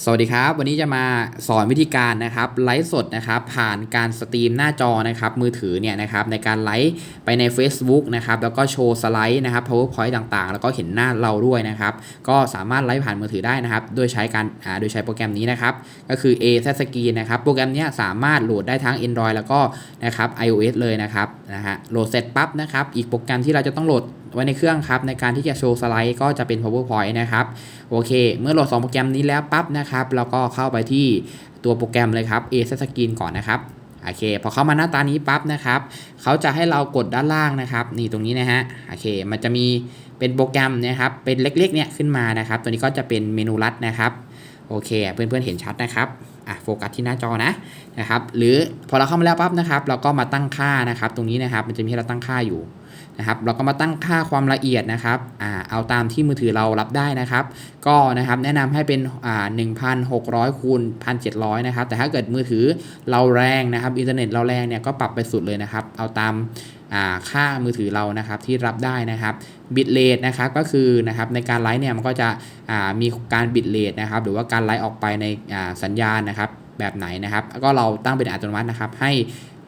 สวัสดีครับ วันนี้จะมาสอนวิธีการนะครับไลฟ์สดนะครับผ่านการสตรีมหน้าจอนะครับมือถือเนี่ยนะครับในการไลฟ์ไปใน Facebook นะครับแล้วก็โชว์สไลด์นะครับ powerpoint ต่างๆ แล้วก็เห็นหน้าเราด้วยนะครับก็สามารถไลฟ์ผ่านมือถือได้นะครับโดยใช้การอ่าโดยใช้โปรแกรมนี้นะครับก็คือ A z Screen นะครับโปรแกรมนี้สามารถโหลดได้ทั้ง Android แล้วก็นะครับ iOS เลยนะครับนะฮะโหลดเสร็จปั๊บนะครับอีกโปรแกรมที่เราจะต้องโหลด ไว้ในเครื่องครับในการที่จะโชว์สไลด์ก็จะเป็น powerpoint นะครับโอเค เมื่อโหลด 2 โปรแกรมนี้แล้วปั๊บนะครับเราก็เข้าไปที่ตัวโปรแกรมเลยครับ A s Screen ก่อนนะครับโอเคพอเข้ามาหน้าตานี้ปั๊บนะครับเขาจะให้เรากดด้านล่างนะครับ นี่ตรงนี้นะฮะโอเค มันจะมีเป็นโปรแกรมนะครับเป็นเล็กๆเนี่ยขึ้นมานะครับ ตัวนี้ก็จะเป็นเมนูลัดนะครับโอเค เพื่อนๆเห็นชัดนะครับ อะโฟกัสที่หน้าจอนะนะครับหรือพอเราเข้ามาแล้วปั๊บนะครับ เราก็มาตั้งค่านะครับ ตรงนี้นะครับมันจะมีให้เราตั้งค่าอยู่นะครับเราก็มาตั้งค่าความละเอียดนะครับอ่าเอาตามที่มือถือเรารับได้นะครับ ก็นะครับแนะนำให้เป็นอ่า1,600คูณ1,700นะครับแต่ถ้าเกิดมือถือเราแรงนะครับอินเทอร์เน็ตเราแรงเนี่ยก็ปรับไปสุดเลยนะครับ เอาตาม ค่ามือถือเรานะครับที่รับได้นะครับบิตเลทนะครับก็คือนะครับในการไลฟ์เนี่ยมันก็จะมีการบิตเลทนะครับหรือว่าการไลฟ์ออกไปในสัญญาณนะครับแบบไหนนะครับก็เราตั้งเป็นอัตโนมัตินะครับให้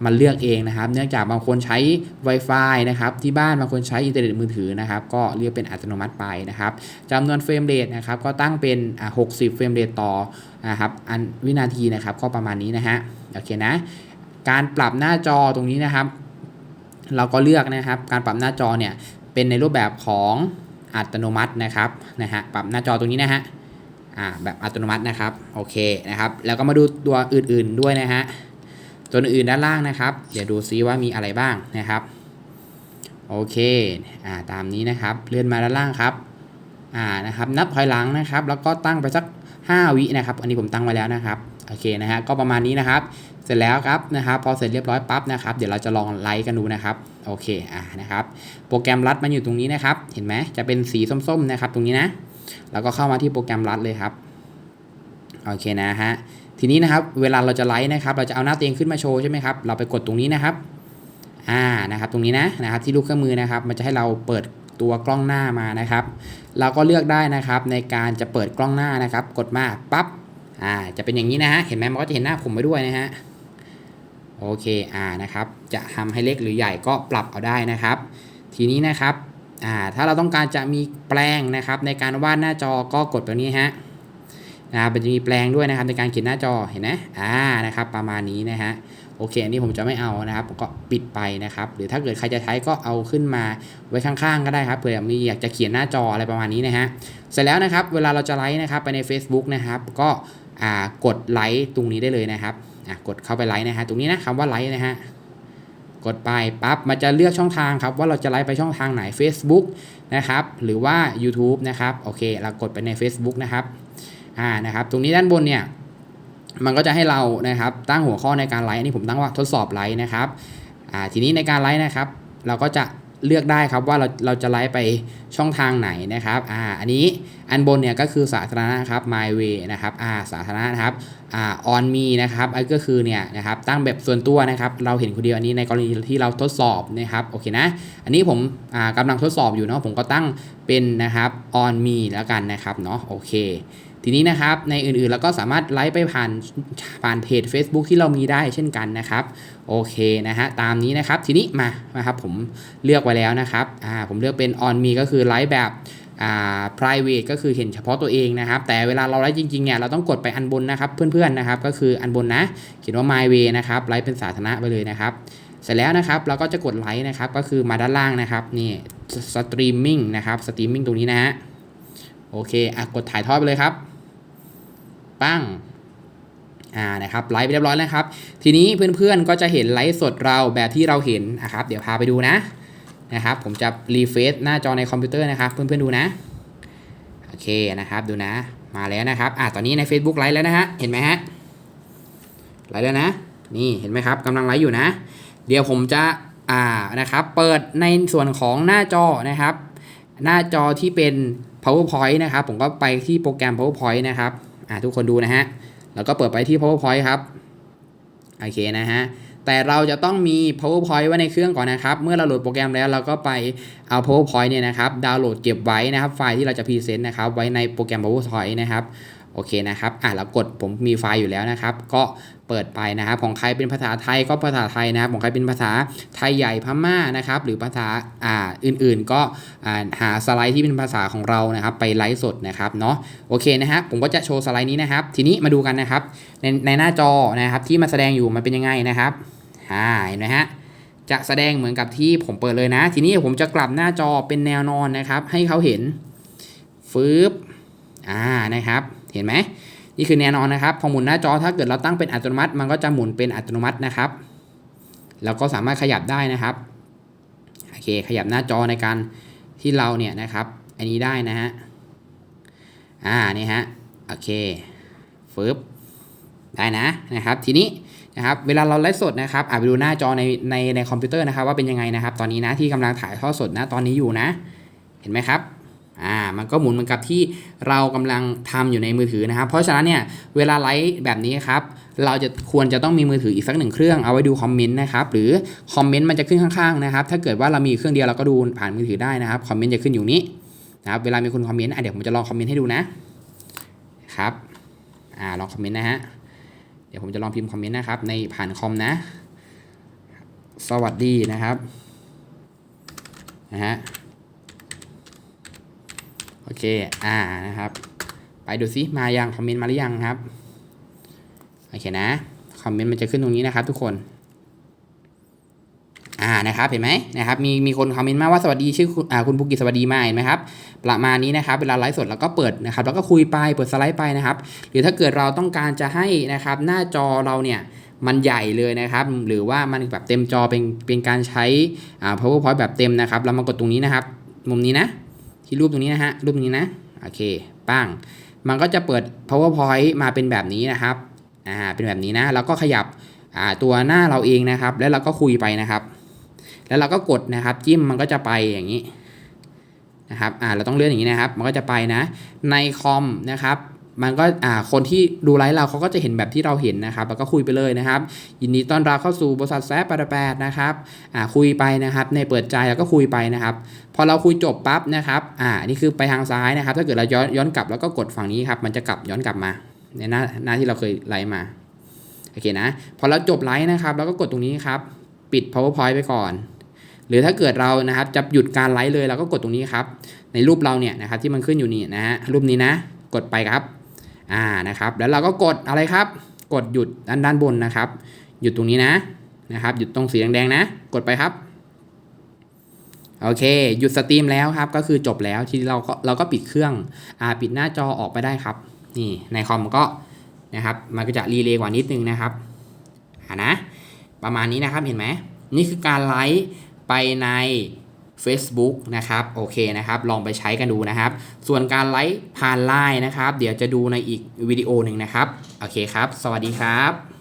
มันเลือกเองนะครับ เนื่องจากบางคนใช้ Wi-Fi นะครับที่บ้านบางคนใช้อินเทอร์เน็ตมือถือนะครับก็เลือกเป็นอัตโนมัติไปนะครับจำนวนเฟรมเรทนะครับก็ตั้งเป็น 60 เฟรมเรทต่อนะครับอันวินาทีนะครับก็ประมาณนี้นะฮะโอเคนะการปรับหน้าจอตรงนี้นะครับ เราก็เลือกนะครับ การปรับหน้าจอเนี่ยเป็นในรูปแบบของอัตโนมัตินะครับนะฮะปรับหน้าจอตรงนี้นะฮะอ่าแบบอัตโนมัตินะครับโอเคนะครับ แล้วก็มาดูตัวอื่นๆด้วยนะฮะตัวอื่นๆด้านล่างนะครับ เดี๋ยวดูซิว่ามีอะไรบ้างนะครับโอเคอ่าตามนี้นะครับเลื่อนมาด้านล่างครับอ่านะครับ นับถอยหลังนะครับ แล้วก็ตั้งไปสัก 5 วินะครับ อันนี้ผมตั้งไว้แล้วนะครับโอเคนะฮะก็ประมาณนี้นะครับ เสร็จแล้วครับนะครับพอเสร็จเรียบร้อยปั๊บนะครับเดี๋ยวเราจะลองไลค์กันดูนะครับโอเคอ่านะครับโปรแกรมรัดมันอยู่ตรงนี้นะครับเห็นไหมจะเป็นสีส้มๆนะครับตรงนี้นะแล้วก็เข้ามาที่โปรแกรมรัดเลยครับโอเคนะฮะทีนี้นะครับเวลาเราจะไลค์นะครับเราจะเอาหน้าเตียงขึ้นมาโชว์ใช่ไหมครับเราไปกดตรงนี้นะครับอ่านะครับตรงนี้นะนะครับที่ลูกเครื่องมือนะครับ มันจะให้เราเปิดตัวกล้องหน้ามานะครับ เราก็เลือกได้นะครับในการจะเปิดกล้องหน้านะครับ กดมาปั๊บอ่าจะเป็นอย่างนี้นะฮะเห็นไหมมันก็จะเห็นหน้าผมไปด้วยนะฮะ โอเคอ่านะครับ จะทำให้เล็กหรือใหญ่ก็ปรับเอาได้นะครับ ทีนี้นะครับอ่าถ้าเราต้องการจะมีแปลงนะครับ ในการวาดหน้าจอก็กดแบบนี้ฮะนะครับมันจะมีแปลงด้วยนะครับในการเขียนหน้าจอเห็นไหมอ่านะครับประมาณนี้นะฮะโอเคอันนี้ผมจะไม่เอานะครับผมก็ปิดไปนะครับ หรือถ้าเกิดใครจะใช้ก็เอาขึ้นมาไว้ข้างๆ ก็ได้ครับเผื่อมีอยากจะเขียนหน้าจออะไรประมาณนี้นะฮะเสร็จแล้วนะครับเวลาเราจะไลค์นะครับไปใน Facebook นะครับก็ กดไลค์ตรงนี้ได้เลยนะครับอะกดเข้าไปไลค์นะฮะตรงนี้นะคำว่าไลค์นะฮะกดไปปั๊บมันจะเลือกช่องทางครับว่าเราจะไลค์ไปช่องทางไหน Facebook นะครับหรือว่า YouTube นะครับโอเคเรากดไปใน Facebook นะครับอ่านะครับตรงนี้ด้านบนเนี่ยมันก็จะให้เรานะครับตั้งหัวข้อในการไลค์อันนี้ผมตั้งว่าทดสอบไลค์นะครับอ่าทีนี้ในการไลค์นะครับ เราก็จะ เลือกได้ครับว่าเราเราจะไลฟ์ไปช่องทางไหนนะครับอ่าอันนี้อันบนเนี่ยก็คือสาธารณะครับ my way นะครับอ่าสาธารณะนะครับอ่า on me นะครับอันก็คือเนี่ยนะครับตั้งแบบส่วนตัวนะครับเราเห็นคนเดียวอันนี้ในกรณีที่เราทดสอบนะครับโอเคนะ อันนี้ผมอ่ากำลังทดสอบอยู่เนาะผมก็ตั้งเป็นนะครับ on me แล้วกันนะครับเนาะโอเค ทีนี้นะครับในอื่นๆเราก็สามารถไลฟ์ไปผ่านผ่านเพจ Facebook ที่เรามีได้เช่นกันนะครับโอเคนะฮะตามนี้นะครับทีนี้มานะครับผมเลือกไว้แล้วนะครับอ่าผมเลือกเป็น on me ก็คือไลฟ์แบบอ่า private ก็คือเห็นเฉพาะตัวเองนะครับ แต่เวลาเราไลฟ์จริงๆเนี่ยเราต้องกดไปอันบนนะครับเพื่อนๆนะครับก็คืออันบนนะ เขียนว่า my way นะครับไลฟ์เป็นสาธารณะไปเลยนะครับเสร็จแล้วนะครับเราก็จะกดไลค์นะครับก็คือมาด้านล่างนะครับนี่ streaming นะครับ streaming ตรงนี้นะฮะโอเคอะกดถ่ายทอดไปเลยครับ ปั้งอ่านะครับไลฟ์ไปเรียบร้อยแล้วครับ ทีนี้เพื่อนๆก็จะเห็นไลฟ์สดเราแบบที่เราเห็นนะครับเดี๋ยวพาไปดูนะนะครับผมจะรีเฟซหน้าจอในคอมพิวเตอร์นะครับ เพื่อนๆดูนะโอเคนะครับดูนะมาแล้วนะครับอ่าตอนนี้ใน Facebook ไลฟ์แล้วนะฮะเห็นไหมฮะไลฟ์แล้วนะ นี่เห็นไหมครับกำลังไลฟ์อยู่นะ เดี๋ยวผมจะอ่านะครับเปิดในส่วนของหน้าจอนะครับ หน้าจอที่เป็น powerpoint นะครับ ผมก็ไปที่โปรแกรม powerpoint นะครับ อะทุกคนดูนะฮะ แล้วก็เปิดไปที่ powerpoint ครับ โอเคนะฮะ แต่เราจะต้องมี powerpoint ไว้ในเครื่องก่อนนะครับ เมื่อเราโหลดโปรแกรมแล้วเราก็ไปเอา powerpoint เนี่ยนะครับ ดาวน์โหลดเก็บไว้นะครับ ไฟล์ที่เราจะพรีเซนต์นะครับ ไว้ในโปรแกรม powerpoint นะครับ โอเคนะครับอะแล้วกดผมมีไฟล์อยู่แล้วนะครับ ก็เปิดไปนะครับ ของใครเป็นภาษาไทยก็ภาษาไทยนะครับ ของใครเป็นภาษาไทยใหญ่พม่านะครับ หรือภาษาอ่าอื่นๆ ก็อ่าหาสไลด์ที่เป็นภาษาของเรานะครับ ไปไลฟ์สดนะครับเนาะโอเคนะฮะผมก็จะโชว์สไลด์นี้นะครับ ทีนี้มาดูกันนะครับ ในในหน้าจอนะครับที่มันแสดงอยู่มันเป็นยังไงนะครับอ่าเห็นไหมฮะจะแสดงเหมือนกับที่ผมเปิดเลยนะ ทีนี้ผมจะกลับหน้าจอเป็นแนวนอนนะครับ ให้เขาเห็นฟืบอ่านะครับ เห็นไหมนี่คือแนวนอนนะครับพอหมุนหน้าจอถ้าเกิดเราตั้งเป็นอัตโนมัติ มันก็จะหมุนเป็นอัตโนมัตินะครับ แล้วก็สามารถขยับได้นะครับโอเคขยับหน้าจอในการที่เราเนี่ยนะครับอันนี้ได้นะฮะอ่านี่ฮะโอเคฟืบได้นะนะครับทีนี้นะครับเวลาเราไลฟ์สดนะครับอะไปดูหน้าจอในในในคอมพิวเตอร์นะครับว่าเป็นยังไงนะครับ ตอนนี้นะที่กำลังถ่ายทอดสดนะตอนนี้อยู่นะ เห็นไหมครับ อ่ามันก็หมุนเหมือนกับที่เรากำลังทำอยู่ในมือถือนะครับ เพราะฉะนั้นเนี่ยเวลาไลฟ์แบบนี้ครับเราจะควรจะต้องมีมือถืออีกสักหนึ่งเครื่องเอาไว้ดูคอมเมนต์นะครับหรือคอมเมนต์มันจะขึ้นข้างๆนะครับถ้าเกิดว่าเรามีเครื่องเดียวเราก็ดูผ่านมือถือได้นะครับคอมเมนต์จะขึ้นอยู่นี้นะครับเวลามีคนคอมเมนต์อะเดี๋ยวผมจะลองคอมเมนต์ให้ดูนะครับอ่าลองคอมเมนต์นะฮะเดี๋ยวผมจะลองพิมพ์คอมเมนต์นะครับในผ่านคอมนะ สวัสดีนะครับนะฮะ โอเค อ่า นะครับ ไปดูซิ มายัง คอมเมนต์มาหรือยังครับ โอเคนะ คอมเมนต์มันจะขึ้นตรงนี้นะครับ ทุกคน อ่า นะครับ เห็นไหมนะครับ มี มีคนคอมเมนต์มาว่าสวัสดีชื่อคุณอ่า คุณภูกิสวัสดีมาเห็นไหมครับ ประมาณนี้นะครับ เวลาไลฟ์สดเราก็เปิดนะครับ แล้วก็คุยไป เปิดสไลด์ไปนะครับ หรือถ้าเกิดเราต้องการจะให้นะครับ หน้าจอเราเนี่ยมันใหญ่เลยนะครับ หรือว่ามันแบบเต็มจอเป็นเป็นการใช้อ่า powerpoint แบบเต็มนะครับ เรามากดตรงนี้นะครับ มุมนี้นะ ที่รูปตรงนี้นะฮะรูปนี้นะโอเคปั้งมันก็จะเปิด powerpoint มาเป็นแบบนี้นะครับอ่าเป็นแบบนี้นะแล้วก็ขยับอ่าตัวหน้าเราเองนะครับ แล้วเราก็คุยไปนะครับ แล้วเราก็กดนะครับจิ้มมันก็จะไปอย่างนี้นะครับอ่าเราต้องเลื่อนอย่างนี้นะครับ มันก็จะไปนะในคอมนะครับ มันก็อ่าคนที่ดูไลฟ์เราเขาก็จะเห็นแบบที่เราเห็นนะครับ แล้วก็คุยไปเลยนะครับ ยินดีต้อนรับเข้าสู่บริษัทแซฟแปดแปดนะครับอ่าคุยไปนะครับ ในเปิดใจแล้วก็คุยไปนะครับ พอเราคุยจบปั๊บนะครับอ่านี่คือไปทางซ้ายนะครับ ถ้าเกิดเราย้อนย้อนกลับแล้วก็กดฝั่งนี้ครับ มันจะกลับย้อนกลับมา ในหน้าหน้าที่เราเคยไลฟ์มาโอเคนะพอเราจบไลฟ์นะครับ แล้วก็กดตรงนี้ครับ ปิด powerpoint ไปก่อน หรือถ้าเกิดเรานะครับจะหยุดการไลฟ์เลยเราก็กดตรงนี้ครับ ในรูปเราเนี่ยนะครับที่มันขึ้นอยู่นี่นะฮะรูปนี้นะ กดไปครับ อ่านะครับแล้วเราก็กดอะไรครับ กดหยุดด้านด้านบนนะครับ หยุดตรงนี้นะนะครับ หยุดตรงสีแดงๆนะ กดไปครับโอเค หยุดสตรีมแล้วครับ ก็คือจบแล้วที่เราก็เราก็ปิดเครื่องอ่าปิดหน้าจอออกไปได้ครับ นี่ในคอมก็นะครับมันก็จะรีเลย์กว่านิดนึงนะครับอ่านะ ประมาณนี้นะครับเห็นไหมนี่คือการไลฟ์ไปใน Facebook นะครับโอเคนะครับ ลองไปใช้กันดูนะครับ ส่วนการไลฟ์ผ่านไลน์นะครับ เดี๋ยวจะดูในอีกวิดีโอหนึ่งนะครับ โอเคครับ สวัสดีครับ